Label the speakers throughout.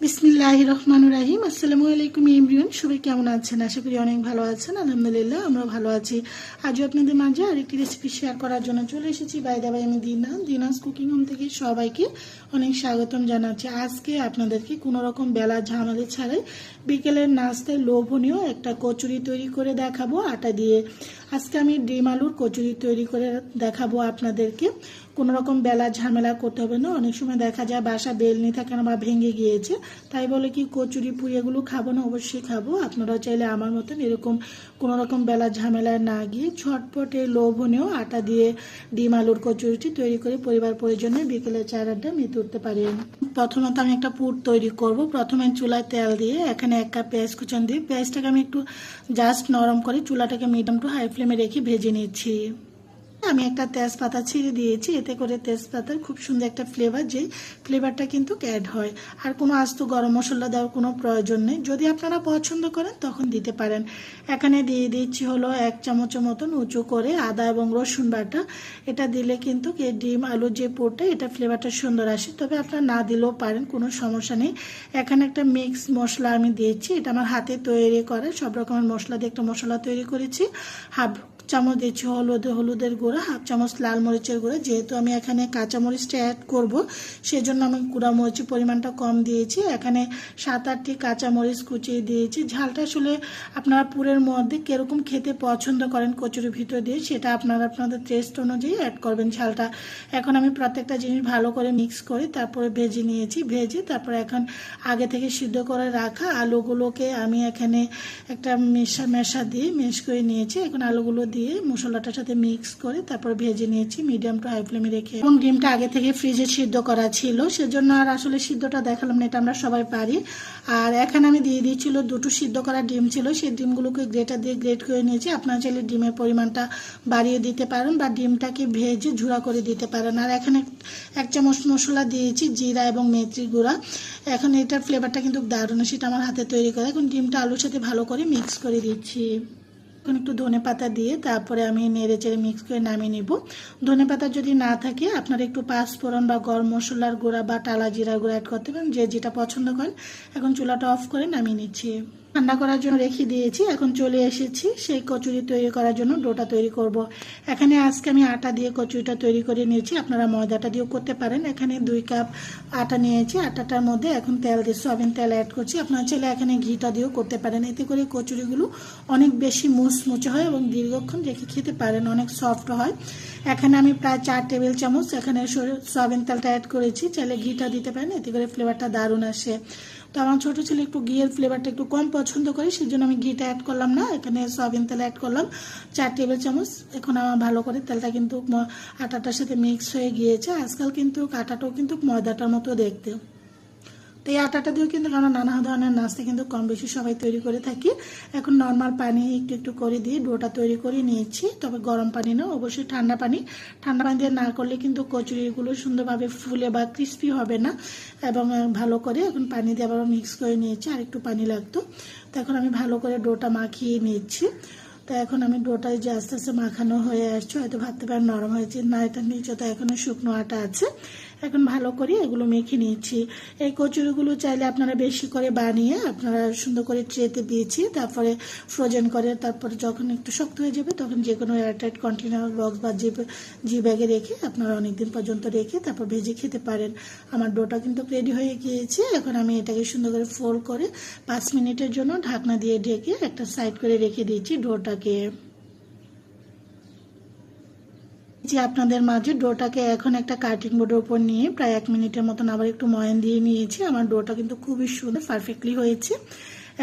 Speaker 1: বিসমিল্লাহ রহমান রাহিম। আসসালামু আলাইকুম ইমরিয়ন সবাই কেমন আছেন? আশা করি অনেক ভালো আছেন। আলহামদুলিল্লাহ আমরা ভালো আছি। আজও আপনাদের মাঝে আরেকটি রেসিপি শেয়ার করার জন্য চলে এসেছি। বাই দাবাই আমি দিনা। দিনাস কুকিং হোম থেকে সবাইকে অনেক স্বাগতম জানাচ্ছি। আজকে আপনাদেরকে কোনো রকম বেলা ঝামেলা ছাড়াই বিকেলের নাস্তায় লোভনীয় একটা কচুরি তৈরি করে দেখাবো, আটা দিয়ে। আজকে আমি ডিম আলুর কচুরি তৈরি করে দেখাবো আপনাদেরকে। কোনো রকম বেলা ঝামেলা করতে হবে না। অনেক সময় দেখা যায় বাসা বেলনি থাকে না বা ভেঙে গিয়েছে। তাই বলে কি কচুরি পুরি এগুলো খাব না, অবশ্যই খাব। আপনারা চাইলে আমার মতন এরকম কোনো রকম বেলা ঝামেলায় না গিয়ে ছটপটে লোভনীয় আটা দিয়ে ডিম, আলুর কচুরিটি তৈরি করে পরিবার পরিজনে বিকেলে চার আড্ডা মেতে উঠতে পারেন। প্রথমত আমি একটা পুর তৈরি করব। প্রথমে চুলায় তেল দিয়ে এখানে এক কাপ পেঁয়াজ কুচন দিয়ে পেঁয়াজটাকে আমি একটু জাস্ট নরম করে চুলাটাকে মিডিয়াম টু হাই ফ্লেমে রেখে ভেজে নিচ্ছি। আমি একটা তেজপাতা ছিঁড়ে দিয়েছি, এতে করে তেজপাতার খুব সুন্দর একটা ফ্লেভার যে ফ্লেভারটা কিন্তু অ্যাড হয়। আর কোনো আস্ত গরম মশলা দেওয়ার কোনো প্রয়োজন নেই। যদি আপনারা পছন্দ করেন, তখন দিতে পারেন। এখানে দিয়ে দিচ্ছি হলো এক চামচের মতন উঁচু করে আদা এবং রসুন বাটা। এটা দিলে কিন্তু ডিম, আলুর যে পোরটা, এটা ফ্লেভারটা সুন্দর আসে। তবে আপনারা না দিলেও পারেন, কোনো সমস্যা নেই। এখানে একটা মিক্স মশলা আমি দিয়েছি। এটা আমার হাতে তৈরি করা সব রকমের মশলা দিয়ে একটা মশলা তৈরি করেছি। হাফ চামচ দিচ্ছি হলুদ, হলুদের গুঁড়া, হাফ চামচ লাল মরিচের গুঁড়া। যেহেতু আমি এখানে কাঁচা মরিচটা অ্যাড করব, সেজন্য আমি গুঁড়া মরিচের পরিমাণটা কম দিয়েছি। এখানে সাত, আটটি কাঁচা মরিচ কুচিয়ে দিয়েছি। ঝালটা আসলে আপনারা পুরের মধ্যে কীরকম খেতে পছন্দ করেন কচুরির ভিতর দিয়ে, সেটা আপনারা আপনাদের টেস্ট অনুযায়ী অ্যাড করবেন ঝালটা। এখন আমি প্রত্যেকটা জিনিস ভালো করে মিক্স করে তারপরে ভেজে নিয়েছি। ভেজে তারপরে এখন আগে থেকে সিদ্ধ করে রাখা আলুগুলোকে আমি এখানে একটা মেশা মেশা দিয়ে মেশ করে নিয়েছি। এখন আলুগুলো দিয়ে মশলাটার সাথে মিক্স করে তারপর ভেজে নিয়েছি মিডিয়াম টু হাই ফ্লেমে রেখে। এবং ডিমটা আগে থেকে ফ্রিজে সিদ্ধ করা ছিল, সেজন্য আর আসলে সিদ্ধটা দেখালাম না, এটা আমরা সবাই পারি। আর এখানে আমি দিয়ে দিয়েছিল দুটো সিদ্ধ করা ডিম ছিল, সেই ডিমগুলোকে গ্রেটার দিয়ে গ্রেট করে নিয়েছি। আপনারা চাইলে ডিমের পরিমাণটা বাড়িয়ে দিতে পারেন বা ডিমটাকে ভেজে ঝুড়া করে দিতে পারেন। আর এখানে এক চামচ মশলা দিয়েছি, জিরা এবং মেথি গুঁড়া। এখন এটার ফ্লেভারটা কিন্তু দারুণ, সেটা আমার হাতে তৈরি করে। এখন ডিমটা আলুর সাথে ভালো করে মিক্স করে দিচ্ছি। এখন একটু ধনে পাতা দিয়ে তারপরে আমি নেড়ে চেড়ে মিক্স করে নামিয়ে নিব। ধনে পাতা যদি না থাকে, আপনারা একটু পাঁচফোড়ন বা গরম মশলার গুঁড়া বা টালা জিরা গুঁড়া অ্যাড করতে পারেন, যে যেটা পছন্দ করেন। এখন চুলাটা অফ করে নামিয়ে নিচ্ছি। ঠান্ডা করার জন্য রেখে দিয়েছি। এখন চলে এসেছি, সেই কচুরি তৈরি করার জন্য ডোটা তৈরি করব। এখানে আজকে আমি আটা দিয়ে কচুরিটা তৈরি করে নিয়েছি। আপনারা ময়দাটা দিয়েও করতে পারেন। এখানে দুই কাপ আটা নিয়েছি। আটাটার মধ্যে এখন তেল দিয়ে সয়াবিন তেল অ্যাড করছি। আপনারা চাইলে এখানে ঘিটা দিয়েও করতে পারেন। এতে করে কচুরিগুলো অনেক বেশি মুচমুচে হয় এবং দীর্ঘক্ষণ রেখে খেতে পারেন। অনেক সফট হয়। এখানে আমি প্রায় চার টেবিল চামচ এখানে সয়াবিন তেলটা অ্যাড করেছি। চাইলে ঘিটা দিতে পারেন। এতে করে ফ্লেভারটা দারুণ আসে। তো আমার ছোটো ছেলে একটু ঘিয়ের ফ্লেভারটা একটু কম পছন্দ করে সেই জন্য আমি ঘিটা অ্যাড করলাম না। এখানে সয়াবিন তেল অ্যাড করলাম। চার টেবিল চামচ। এখন আমার ভালো করে তেলটা কিন্তু আটাটার সাথে মিক্স হয়ে গিয়েছে। আজকাল কিন্তু কাটাটাও কিন্তু ময়দাটার মতো দেখতে। তো এই আটাটা দিয়েও কিন্তু আমরা নানা ধরনের নাস্তা কিন্তু কম বেশি সবাই তৈরি করে থাকি। এখন নর্মাল পানি একটু একটু করে দিয়ে ডোটা তৈরি করে নিয়েছি। তবে গরম পানি না, অবশ্যই ঠান্ডা পানি। ঠান্ডা পানি দিয়ে না করলে কিন্তু কচুরিগুলো সুন্দরভাবে ফুলে বা ক্রিস্পি হবে না। এবং ভালো করে এখন পানি দিয়ে আবার মিক্স করে নিয়েছি, আর একটু পানি লাগতো। তো এখন আমি ভালো করে ডোটা মাখিয়ে নিচ্ছি তো এখন আমি ডোটায় যে আস্তে আস্তে মাখানো হয়ে আসছে। হয়তো ভাবতে পারেন নরম হয়েছে, না, এটা নিচে তো এখনও শুকনো আটা আছে। এখন ভালো করে এগুলো মেখে নিয়েছি। এই কচুরিগুলো চাইলে আপনারা বেশি করে বানিয়ে আপনারা সুন্দর করে ট্রেতে দিয়েছি তারপরে ফ্রোজেন করে তারপরে যখন একটু শক্ত হয়ে যাবে তখন যে কোনো এয়ারটাইট কন্টেনার বক্স বা জি জি ব্যাগে রেখে আপনারা অনেকদিন পর্যন্ত রেখে তারপর ভেজে খেতে পারেন। আমার ডোটা কিন্তু রেডি হয়ে গিয়েছে। এখন আমি এটাকে সুন্দর করে ফোল্ড করে পাঁচ মিনিটের জন্য ঢাকনা দিয়ে ঢেকে একটা সাইড করে রেখে দিয়েছি ডোটাকে। যে আপনাদের মাঝে ডোটাকে এখন একটা কাটিং বোর্ডের উপর নিয়ে প্রায় এক মিনিটের মতন আবার একটু ময়ান দিয়ে নিয়েছি। আমার ডোটা কিন্তু খুবই সুন্দর পারফেক্টলি হয়েছে।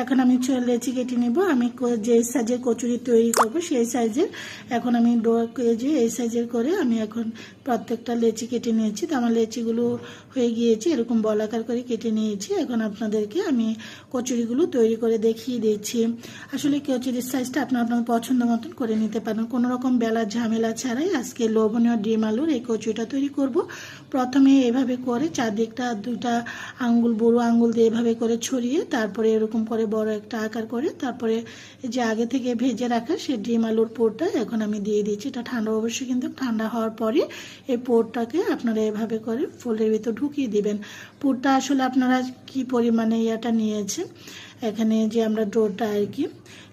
Speaker 1: এখন আমি লেচি কেটে নিব। আমি যে সাইজের কচুরি তৈরি করব, সেই সাইজের। এখন আমি ডো কেজি এই সাইজের করে আমি এখন প্রত্যেকটা লেচি কেটে নিয়েছি। তো আমার লেচিগুলো হয়ে গিয়েছে, এরকম বলাকার করে কেটে নিয়েছি। এখন আপনাদেরকে আমি কচুরিগুলো তৈরি করে দেখিয়ে দিয়েছি আসলে কচুরির সাইজটা আপনার আপনার পছন্দ মতন করে নিতে পারেন। কোনো রকম বেলার ঝামেলা ছাড়াই আজকে লোভনীয় ডিম আলুর এই কচুরিটা তৈরি করব। প্রথমে এভাবে করে চারদিকটা দুটা আঙ্গুল, বড়ো আঙ্গুল দিয়ে এভাবে করে ছড়িয়ে, তারপরে এরকম করে বড় একটা আকার করে, তারপরে যে আগে থেকে ভেজে রাখা সে ডিম আলুর পোরটা এখন আমি দিয়ে দিচ্ছি এটা ঠান্ডা অবশ্যই কিন্তু ঠান্ডা হওয়ার পরে এই পোরটাকে আপনারা এভাবে করে ফোল্ডের ভিতর ঢুকিয়ে দিবেন। পুরটা আসলে আপনারা কি পরিমাণে ইয়াটা নিয়েছেন, এখানে যে আমরা ডোরটা আর কি,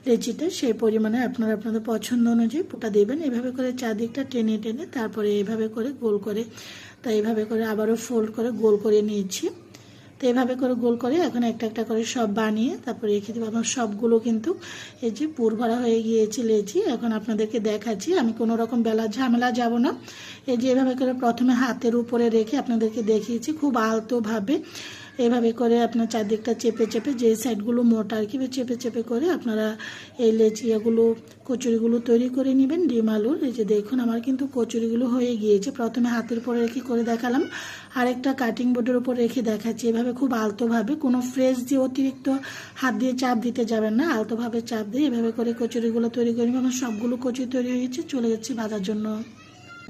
Speaker 1: লেচিটা, সেই পরিমাণে আপনারা আপনাদের পছন্দ অনুযায়ী পুরটা দেবেন। এভাবে করে চারদিকটা টেনে টেনে তারপরে এভাবে করে গোল করে, তাই এভাবে করে আবারও ফোল্ড করে গোল করে নিয়েছি তো এভাবে করে গোল করে এখন একটা একটা করে সব বানিয়ে তারপরে রেখে দেবো। আমার সবগুলো কিন্তু এই যে পুর ভরা হয়ে গিয়েছে লেচি এখন আপনাদেরকে দেখাচ্ছি। আমি কোনো রকম বেলা ঝামেলা যাব না। এই যে এভাবে করে প্রথমে হাতের উপরে রেখে আপনাদেরকে দেখিয়েছি। খুব আলতোভাবে এভাবে করে আপনার চারদিকটা চেপে চেপে যে সাইডগুলো মোটা আর কি চেপে চেপে করে আপনারা এই লেচিয়াগুলো, কচুরিগুলো তৈরি করে নেবেন, ডিম, আলুর। এই যে দেখুন আমার কিন্তু কচুরিগুলো হয়ে গিয়েছে। প্রথমে হাতের উপরে রেখে করে দেখালাম। আরেকটা কাটিং বোর্ডের উপর রেখে দেখাচ্ছি। এভাবে খুব আলতোভাবে, কোনো ফ্রেশ দিয়ে অতিরিক্ত হাত দিয়ে চাপ দিতে যাবেন না, আলতোভাবে চাপ দিয়ে এভাবে করে কচুরিগুলো তৈরি করে আমার সবগুলো কচুরি তৈরি হয়েছে, চলে যাচ্ছে ভাজার জন্য।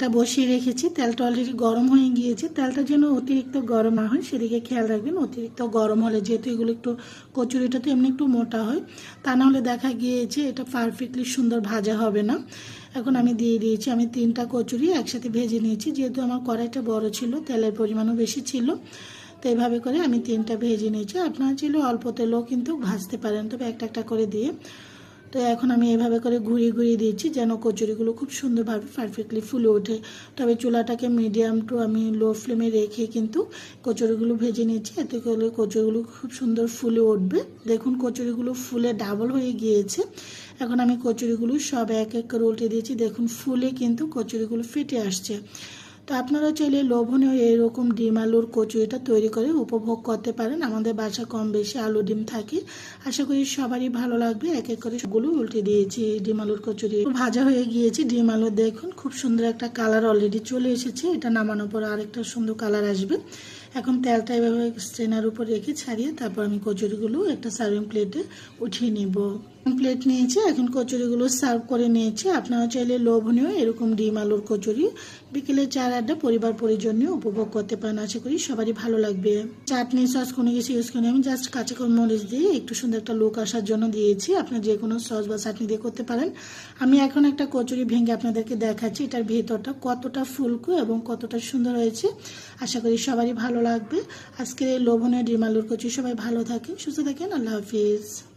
Speaker 1: তেলটা বসিয়ে রেখেছি। তেলটা অলরেডি গরম হয়ে গিয়েছে। তেলটা যেন অতিরিক্ত গরম না হয়, সেদিকে খেয়াল রাখবেন। অতিরিক্ত গরম হলে যেহেতু এগুলো একটু কচুরিটা তো এমনি একটু মোটা হয়, তা না হলে দেখা গিয়েছে এটা পারফেক্টলি সুন্দর ভাজা হবে না। এখন আমি দিয়ে দিয়েছি, আমি তিনটা কচুরি একসাথে ভেজে নিয়েছি। যেহেতু আমার কড়াইটা বড় ছিল, তেলের পরিমাণও বেশি ছিল, তো এইভাবে করে আমি তিনটা ভেজে নিয়েছি। আপনারা ছিল অল্প তেলও কিন্তু ভাজতে পারেন, তবে একটা একটা করে দিয়ে। তো এখন আমি এভাবে করে ঘুরিয়ে ঘুরিয়ে দিয়েছি যেন কচুরিগুলো খুব সুন্দরভাবে পারফেক্টলি ফুলে ওঠে। তবে চুলাটাকে মিডিয়াম টু আমি লো ফ্লেমে রেখে কিন্তু কচুরিগুলো ভেজে নিয়েছি। এতে করে কচুরিগুলো খুব সুন্দর ফুলে উঠবে। দেখুন কচুরিগুলো ফুলে ডাবল হয়ে গিয়েছে। এখন আমি কচুরিগুলো সব এক এক করে উল্টে দিয়েছি। দেখুন ফুলে কিন্তু কচুরিগুলো ফেটে আসছে। তো আপনারা চাইলে লোভনীয় এইরকম ডিম, আলুর কচুরিটা তৈরি করে উপভোগ করতে পারেন। আমাদের বাসা কম বেশি আলু ডিম থাকে। আশা করি সবারই ভালো লাগবে। এক এক করে সবগুলো উল্টে দিয়েছি ডিম, আলুর কচুরি ভাজা হয়ে গিয়েছে ডিম, আলু, দেখুন খুব সুন্দর একটা কালার অলরেডি চলে এসেছে। এটা নামানোর পর আরেকটা সুন্দর কালার আসবে। এখন তেলটা এভাবে স্ট্রেনার উপর রেখে ছাড়িয়ে তারপর আমি কচুরিগুলো একটা সার্ভিং প্লেটে উঠিয়ে নেব। প্লেট নিয়েছি, এখন কচুরিগুলো সার্ভ করে নিয়েছি। আপনারা চাইলে লোভনীয় এরকম ডিম, আলুর কচুরি, বিকেলে চার আড্ডা পরিবার পরিজন নিয়ে উপভোগ করতে পারেন। আশা করি সবারই ভালো লাগবে। চাটনি সস কোনো কিছু ইউজ করি আমি জাস্ট কাঁচা মরিচ দিয়ে একটু সুন্দর একটা লুক আসার জন্য দিয়েছি। আপনার যে কোনো সস বা চাটনি দিয়ে করতে পারেন। আমি এখন একটা কচুরি ভেঙে আপনাদেরকে দেখাচ্ছি। এটার ভেতরটা কতটা ফুলকো এবং কতটা সুন্দর হয়েছে। আশা করি সবারই ভালো লাগবে। আজকের এই লোভনীয় ডিম, আলুর কচুরি সবাই ভালো থাকেন, সুস্থ থাকেন। আল্লাহ হাফিজ।